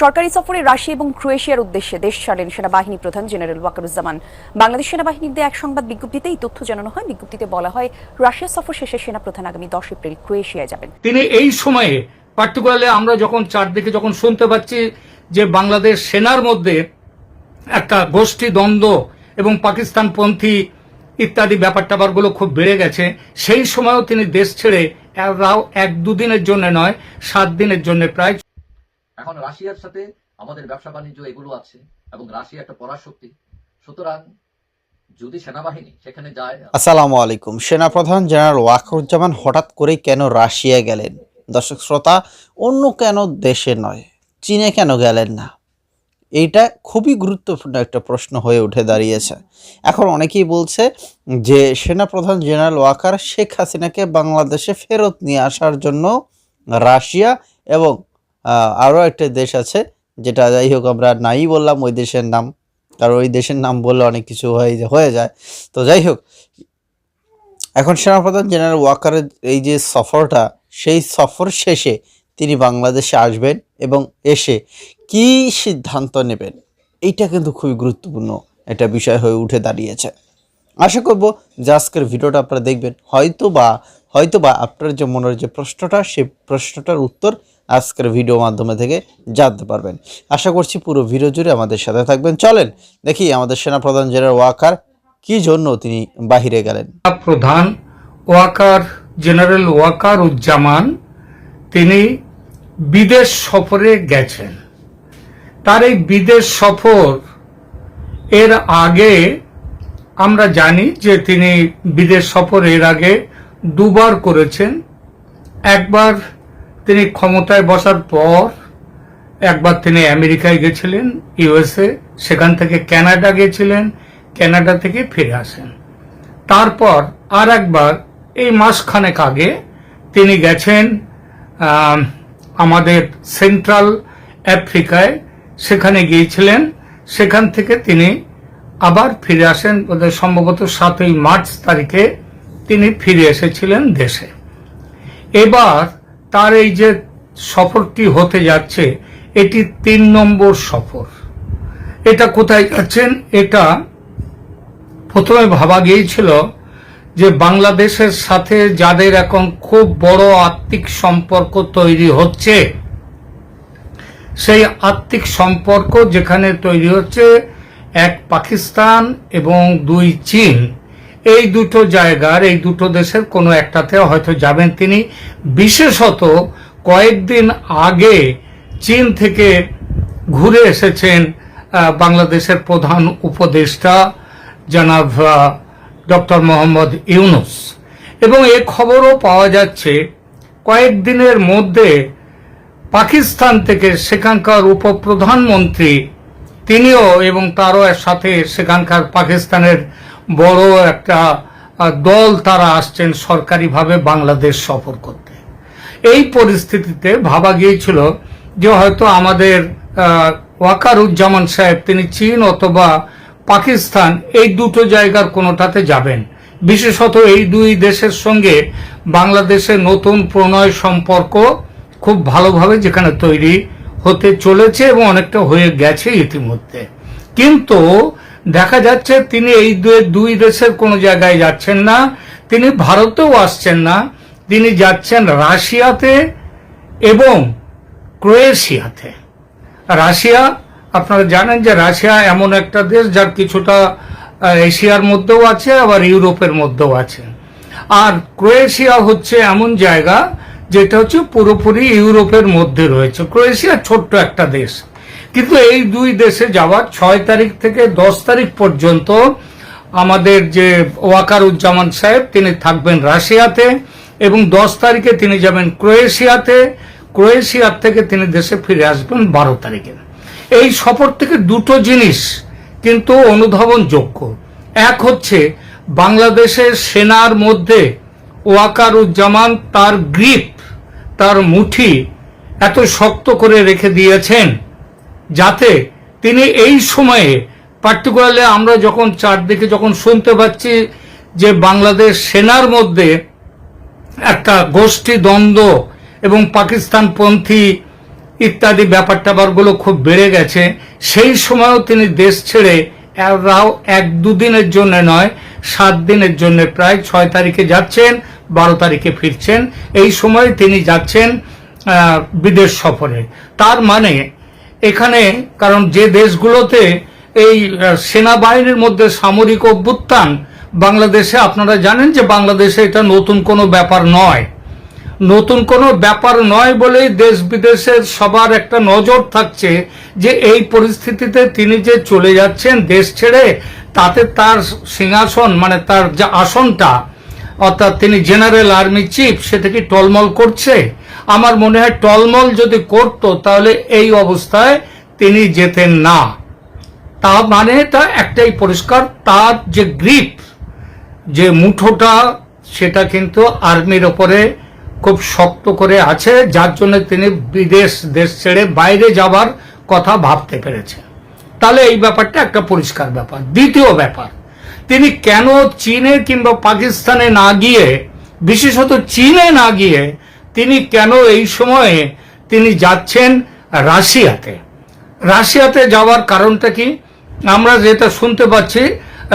সরকারি সফরে রাশিয়া এবং ক্রোয়েশিয়ার উদ্দেশ্যে দেশ ছাড়লেন সেনাবাহিনী প্রধান জেনারেল ওয়াকারুজ্জামান। বাংলাদেশ সেনাবাহিনীর দেয়া এক সংবাদ বিজ্ঞপ্তিতে এই তথ্য জানানো হয়। বিজ্ঞপ্তিতে বলা হয়, রাশিয়া সফর শেষে সেনা সেনাপ্রধান আগামী দশ এপ্রিল ক্রোয়েশিয়ায় যাবেন। তিনি এই সময়ে পার্টিকুলারলি আমরা যখন চারদিকে যখন শুনতে পাচ্ছি যে বাংলাদেশ সেনার মধ্যে একটা গোষ্ঠী, দ্বন্দ্ব এবং পাকিস্তানপন্থী ইত্যাদি ব্যাপার ট্যাপারগুলো খুব বেড়ে গেছে, সেই সময়ও তিনি দেশ ছেড়ে এক দুদিনের জন্য নয়, সাত দিনের জন্য প্রায় এখন রাশিয়ার সাথে আমাদের ব্যবসা বাণিজ্য এগুলো আছে এবং রাশিয়া একটা পরাশক্তি। সুতরাং যদি সেনাবাহিনী সেখানে যায় আসসালামু আলাইকুম। সেনাপ্রধান জেনারেল ওয়াকরুজ্জামান হঠাৎ করে কেন রাশিয়া গেলেন? দর্শক শ্রোতা, অন্য কেন দেশে নয়? চীনে কেন গেলেন না? এইটা খুবই গুরুত্বপূর্ণ একটা প্রশ্ন হয়ে উঠে দাঁড়িয়েছে। এখন অনেকেই বলছে যে সেনাপ্রধান জেনারেল ওয়াকার শেখ হাসিনাকে বাংলাদেশে ফেরত নিয়ে আসার জন্য রাশিয়া এবং আরও একটা দেশ আছে, যেটা যাই হোক আমরা নাই বললাম ওই দেশের নাম। কারণ ওই দেশের নাম বললে অনেক কিছু হয়ে হয়ে যায়। তো যাই হোক, এখন সেনাপ্রধান জেনারেল ওয়াকারের এই যে সফরটা, সেই সফর শেষে তিনি বাংলাদেশে আসবেন এবং এসে কি সিদ্ধান্ত নেবেন? এইটা কিন্তু খুবই গুরুত্বপূর্ণ একটা বিষয় হয়ে উঠে দাঁড়িয়েছে। আশা করব যে আজকের ভিডিওটা আপনারা দেখবেন। হয়তো বা হয়তো বা আপনার যে মনের যে প্রশ্নটা সেই প্রশ্নটার উত্তর আজকের ভিডিও মাধ্যমে থেকে জানতে পারবেন। আশা করছি পুরো ভিডিও জুড়ে আমাদের সাথে থাকবেন। চলেন দেখি আমাদের সেনাপ্রধান জেনারেল ওয়াকার কি জন্য তিনি বাহিরে গেলেন। প্রধান ওয়াকার জেনারেল ওয়াকার উজ্জামান তিনি বিদেশ সফরে গেছেন। তার এই বিদেশ সফর এর আগে আমরা জানি যে তিনি বিদেশ সফর এর আগে দুবার করেছেন। একবার তিনি ক্ষমতায় বসার পর একবার তিনি আমেরিকায় গেছিলেন, ইউএসএ, সেখান থেকে ক্যানাডা গেছিলেন ক্যানাডা থেকে ফিরে আসেন। তারপর আর একবার এই মাসখানেক আগে তিনি গেছেন আমাদের সেন্ট্রাল আফ্রিকায়, সেখানে গিয়েছিলেন, সেখান থেকে তিনি আবার ফিরে আসেন সম্ভবত সাতই মার্চ তারিখে তিনি ফিরে এসেছিলেন দেশে। এবার তার এই যে সফরটি হতে যাচ্ছে, এটি তিন নম্বর সফর। এটা কোথায় যাচ্ছেন? এটা প্রথমে ভাবা গিয়েছিল যে বাংলাদেশের সাথে যাদের এখন খুব বড় আত্মিক সম্পর্ক তৈরি হচ্ছে, সেই আত্মিক সম্পর্ক যেখানে তৈরি হচ্ছে, এক পাকিস্তান এবং দুই চীন। এই দুটো জায়গার, এই দুটো দেশের কোনো একটাতে হয়তো যাবেন তিনি। বিশেষত কয়েকদিন আগে চীন থেকে ঘুরে এসেছেন বাংলাদেশের প্রধান উপদেষ্টা জনাব ডক্টর মোহাম্মদ ইউনুস। এবং এ খবরও পাওয়া যাচ্ছে, কয়েকদিনের মধ্যে পাকিস্তান থেকে সেখানকার উপপ্রধানমন্ত্রী, তিনিও এবং তারও সাথে সেখানকার পাকিস্তানের বড় একটা দল তারা আসছেন সরকারিভাবে বাংলাদেশ সফর করতে। এই পরিস্থিতিতে ভাবা গিয়েছিল যে হয়তো আমাদের ওয়াকারুজ্জামান সাহেব, তিনি চীন অথবা পাকিস্তান, এই দুটো জায়গার কোনোটাতে যাবেন। বিশেষত এই দুই দেশের সঙ্গে বাংলাদেশের নতুন প্রণয় সম্পর্ক খুব ভালোভাবে যেখানে তৈরি হতে চলেছে এবং অনেকটা হয়ে গেছে ইতিমধ্যে। কিন্তু দেখা যাচ্ছে তিনি এই দুই দেশের কোনো জায়গায় যাচ্ছেন না, তিনি ভারতেও আসছেন না, তিনি যাচ্ছেন রাশিয়াতে এবং ক্রোয়েশিয়াতে। রাশিয়া, আপনারা জানেন যে রাশিয়া এমন একটা দেশ যার কিছুটা এশিয়ার মধ্যেও আছে, আবার ইউরোপের মধ্যেও আছে। আর ক্রোয়েশিয়া হচ্ছে এমন জায়গা যেটা হচ্ছে পুরোপুরি ইউরোপের মধ্যে রয়েছে। ক্রোয়েশিয়া ছোট্ট একটা দেশ। কিন্তু এই দুই দেশে যাওয়ার ছয় তারিখ থেকে দশ তারিখ পর্যন্ত আমাদের যে ওয়াকারুজ্জামান সাহেব, তিনি থাকবেন রাশিয়াতে এবং দশ তারিখে তিনি যাবেন ক্রোয়েশিয়াতে। ক্রোয়েশিয়ার থেকে তিনি দেশে ফিরে আসবেন বারো তারিখে। এই সফর থেকে দুটো জিনিস কিন্তু অনুধাবনযোগ্য। এক হচ্ছে, বাংলাদেশের সেনার মধ্যে ওয়াকারুজ্জামান তার গ্রিপ, তার মুঠি এত শক্ত করে রেখে দিয়েছেন যাতে তিনি এই সময়ে পার্টিকুলারলি আমরা যখন চারদিকে যখন শুনতে পাচ্ছি যে বাংলাদেশ সেনার মধ্যে একটা গোষ্ঠী, দ্বন্দ্ব এবং পাকিস্তানপন্থী ইত্যাদি ব্যাপার ট্যাপারগুলো খুব বেড়ে গেছে, সেই সময়ও তিনি দেশ ছেড়ে রাও এক দুদিনের জন্য নয়, সাত দিনের জন্য প্রায় ছয় তারিখে যাচ্ছেন, বারো তারিখে ফিরছেন। এই সময় তিনি যাচ্ছেন বিদেশ সফরে। তার মানে এখানে, কারণ যে দেশগুলোতে এই সেনাবাহিনীর মধ্যে সামরিক অভ্যুত্থান, বাংলাদেশে আপনারা জানেন যে বাংলাদেশে এটা নতুন কোনো ব্যাপার নয়। নতুন কোনো ব্যাপার নয় বলেই দেশ বিদেশের সবার একটা নজর থাকছে যে এই পরিস্থিতিতে তিনি যে চলে যাচ্ছেন দেশ ছেড়ে, তাতে তার সিংহাসন মানে তার যে আসনটা অর্থাৎ তিনি জেনারেল আর্মি চিফ সেটা কি টলমল করছে। আমার মনে হয় টলমল যদি করত, তাহলে এই অবস্থায় তিনি যেতেন না। তা মানে তা একটাই পরিষ্কার, তার যে গ্রিপ, যে মুঠোটা, সেটা কিন্তু আর্মির ওপরে খুব শক্ত করে আছে, যার জন্য তিনি বিদেশ, দেশ ছেড়ে বাইরে যাবার কথা ভাবতে পেরেছেন তাহলে এই ব্যাপারটা একটা পরিষ্কার ব্যাপার। দ্বিতীয় ব্যাপার তিনি কেন চীনে কিংবা পাকিস্তানে না গিয়ে, বিশেষত চীনে না গিয়ে, তিনি কেন এই সময়ে তিনি যাচ্ছেন রাশিয়াতে? রাশিয়াতে যাওয়ার কারণটা কি? আমরা যেটা শুনতে পাচ্ছি,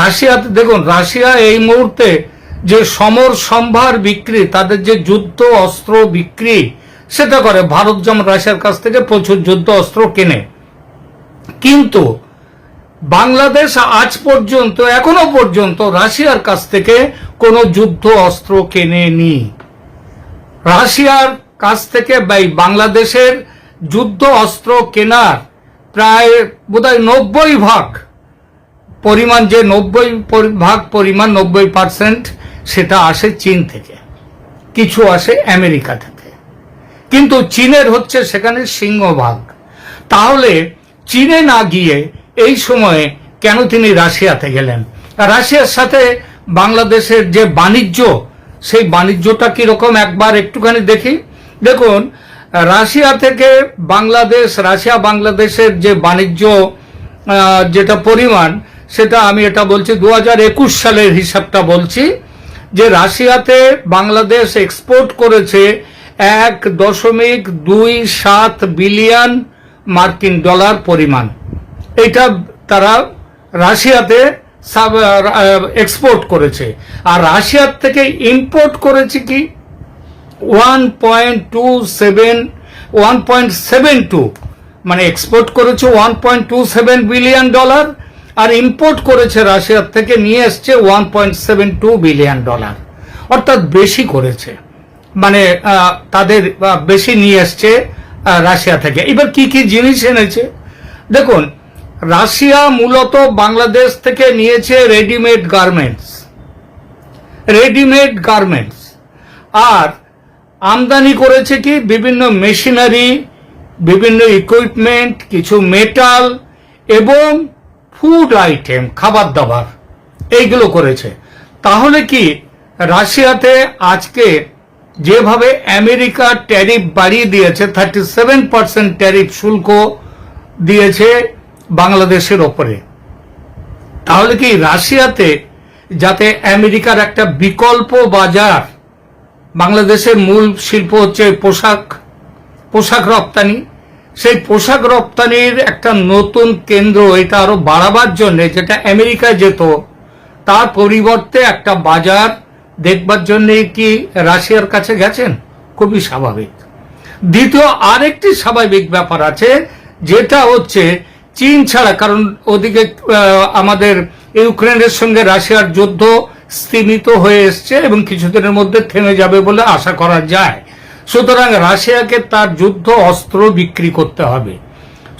রাশিয়াতে দেখুন, রাশিয়া এই মুহূর্তে যে সমর সম্ভার বিক্রি, তাদের যে যুদ্ধ অস্ত্র বিক্রি, সেটা করে। ভারত যেমন রাশিয়ার কাছ থেকে প্রচুর যুদ্ধ অস্ত্র কেনে। কিন্তু বাংলাদেশ আজ পর্যন্ত, এখনও পর্যন্ত রাশিয়ার কাছ থেকে কোনো যুদ্ধ অস্ত্র কেনেনি। রাশিয়ার কাছ থেকে বাংলাদেশের যুদ্ধ অস্ত্র কেনার প্রায় বোধহয় নব্বই ভাগ পরিমাণ, যে নব্বই ভাগ পরিমাণ, নব্বই পার্সেন্ট সেটা আসে চীন থেকে। কিছু আসে আমেরিকা থেকে। কিন্তু চীনের হচ্ছে সেখানে সিংহভাগ। তাহলে চীনে না গিয়ে এই সময়ে কেন তিনি রাশিয়াতে গেলেন? রাশিয়ার সাথে বাংলাদেশের যে বাণিজ্য, সেই বাণিজ্যটা কীরকম? একবার একটুখানি দেখি। দেখুন, রাশিয়া থেকে বাংলাদেশ, রাশিয়া বাংলাদেশের যে বাণিজ্য যেটা পরিমাণ, সেটা আমি এটা বলছি দু হাজার একুশ সালের হিসাবটা বলছি, যে রাশিয়াতে বাংলাদেশ এক্সপোর্ট করেছে এক দশমিক দুই সাত বিলিয়ন মার্কিন ডলার পরিমাণ। এটা তারা রাশিয়াতে এক্সপোর্ট করেছে। আর রাশিয়ার থেকে ইম্পোর্ট করেছে কি? One point two seven one point seven two মানে এক্সপোর্ট করেছে one point two seven billion dollar আর ইম্পোর্ট করেছে রাশিয়ার থেকে নিয়ে এসছে one point seven two billion dollar অর্থাৎ বেশি করেছে। মানে তাদের বেশি নিয়ে এসছে রাশিয়া থেকে। এবার কি কি জিনিস এনেছে? দেখুন রাশিয়া মূলত বাংলাদেশ থেকে নিয়েছে রেডিমেড গার্মেন্টস। Readymade garments. আর আমদানি করেছে কি বিভিন্ন মেশিনারি, বিভিন্ন ইকুইপমেন্ট, কিছু মেটাল এবং ফুড আইটেম খাবার দাবার এইগুলো করেছে। তাহলে কি রাশিয়াতে আজকে যেভাবে আমেরিকা ট্যারিফ বাড়িয়ে দিয়েছে থার্টি সেভেন পার্সেন্ট ট্যারিফ শুল্ক দিয়েছে বাংলাদেশের ওপরে। তাহলে কি রাশিয়াতে যাতে আমেরিকার একটা বিকল্প বাজার বাংলাদেশের মূল শিল্প হচ্ছে পোশাক পোশাক রপ্তানি, সেই পোশাক রপ্তানির একটা নতুন কেন্দ্র এটা আরও বাড়াবার জন্য যেটা আমেরিকায় যেত, তার পরিবর্তে একটা বাজার দেখবার জন্য কি রাশিয়ার কাছে গেছেন? খুবই স্বাভাবিক। দ্বিতীয় আরেকটি স্বাভাবিক ব্যাপার আছে, যেটা হচ্ছে চীন ছাড়া, কারণ ওদিকে আমাদের ইউক্রেনের সঙ্গে রাশিয়ার যুদ্ধ স্থিমিত হয়ে এসছে এবং কিছুদিনের মধ্যে থেমে যাবে বলে আশা করা যায়। সুতরাং রাশিয়াকে তার যুদ্ধ অস্ত্র বিক্রি করতে হবে।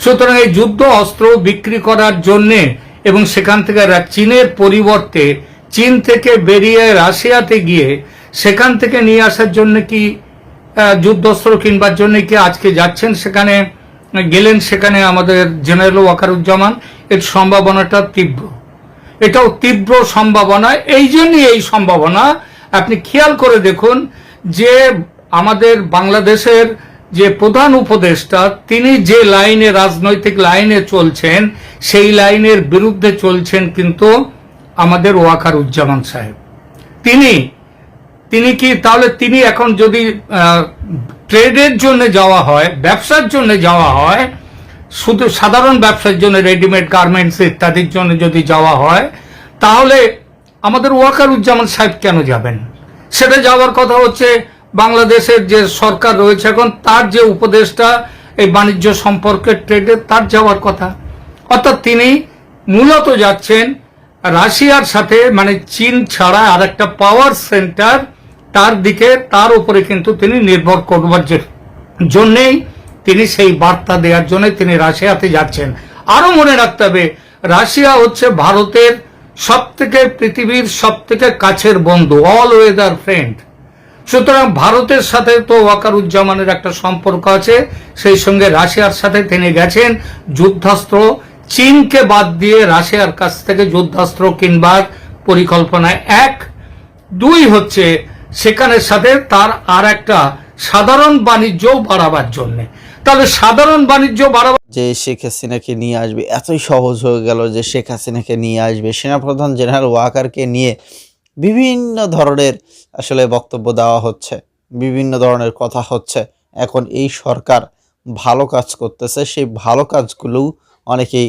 সুতরাং এই যুদ্ধ অস্ত্র বিক্রি করার জন্যে এবং সেখান থেকে চীনের পরিবর্তে চীন থেকে বেরিয়ে রাশিয়াতে গিয়ে সেখান থেকে নিয়ে আসার জন্য কি যুদ্ধস্ত্র কিনবার জন্য কি আজকে যাচ্ছেন সেখানে গেলেন সেখানে আমাদের জেনারেল ওয়াকারুজ্জামান। এর সম্ভাবনাটা তীব্র। এটাও তীব্র সম্ভাবনা। এই জন্যই এই সম্ভাবনা। আপনি খেয়াল করে দেখুন যে আমাদের বাংলাদেশের যে প্রধান উপদেষ্টা, তিনি যে লাইনে, রাজনৈতিক লাইনে চলছেন, সেই লাইনের বিরুদ্ধে চলছেন কিন্তু আমাদের ওয়াকার উজ্জামান সাহেব। তিনি তিনি কি, তাহলে তিনি এখন যদি ট্রেডের জন্য যাওয়া হয়, ব্যবসার জন্য যাওয়া হয়, শুধু সাধারণ ব্যবসার জন্য রেডিমেড গার্মেন্টস ইত্যাদির জন্য যদি যাওয়া হয়, তাহলে আমাদের ওয়াকারুজ্জামান সাহেব কেন যাবেন? সেটা যাওয়ার কথা হচ্ছে, বাংলাদেশের যে সরকার রয়েছে এখন, তার যে উপদেষ্টা এই বাণিজ্য সম্পর্কে ট্রেডে তার যাওয়ার কথা। অর্থাৎ তিনি মূলত যাচ্ছেন রাশিয়ার সাথে মানে চীন ছাড়া আর একটা পাওয়ার সেন্টার তার দিকে, তার উপরে কিন্তু তিনি নির্ভর করবার জন্যেই তিনি সেই বার্তা দেওয়ার জন্য তিনি রাশিয়াতে যাচ্ছেন। আরও মনে রাখতে হবে, রাশিয়া হচ্ছে ভারতের সব থেকে পৃথিবীর সব থেকে কাছের বন্ধু অল ওয়েদার ফ্রেন্ড সুতরাং ভারতের সাথে তো ওয়াকারুজ্জামানের একটা সম্পর্ক আছে, সেই সঙ্গে রাশিয়ার সাথে তিনি গেছেন যুদ্ধাস্ত্র। চীনকে বাদ দিয়ে রাশিয়ার কাছ থেকে যুদ্ধাস্ত্র কিনবার পরিকল্পনায় এক। দুই হচ্ছে সেখানের সাথে তার আর একটা সাধারণ বাণিজ্য বাড়াবার জন্য। তাহলে সাধারণ বাণিজ্য বাড়াবার যে শেখ হাসিনাকে নিয়ে আসবে, এতই সহজ হয়ে গেল যে শেখ হাসিনাকে নিয়ে আসবে। সেনাপ্রধান জেনারেল ওয়াকারকে নিয়ে বিভিন্ন ধরনের আসলে বক্তব্য দেওয়া হচ্ছে, বিভিন্ন ধরনের কথা হচ্ছে। এখন এই সরকার ভালো কাজ করতেছে, সেই ভালো কাজগুলোও অনেকেই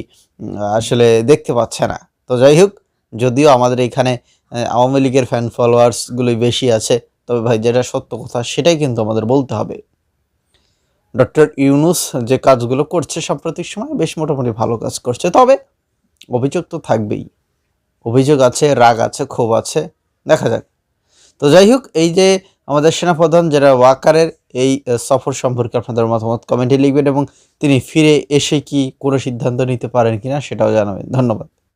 আসলে দেখতে পাচ্ছে না। তো যাই হোক, যদিও আমাদের এখানে আওয়ামী লীগের ফ্যান ফলোয়ার্সগুলোই বেশি আছে। তবে ভাই, যেটা সত্য কথা, সেটাই কিন্তু আমাদের বলতে হবে। ডক্টর ইউনুস যে কাজগুলো করছে সাম্প্রতিক সময়, বেশ মোটামুটি ভালো কাজ করছে। তবে অভিযোগ তো থাকবেই। অভিযোগ আছে, রাগ আছে, ক্ষোভ আছে। দেখা যাক। তো যাই হোক, এই যে আমাদের সেনাপ্রধান যারা ওয়াকারের এই সফর সম্পর্কে আপনাদের মতামত কমেন্টে লিখবেন এবং তিনি ফিরে এসে কি কোনো সিদ্ধান্ত নিতে পারেন কিনা সেটাও জানাবেন। ধন্যবাদ।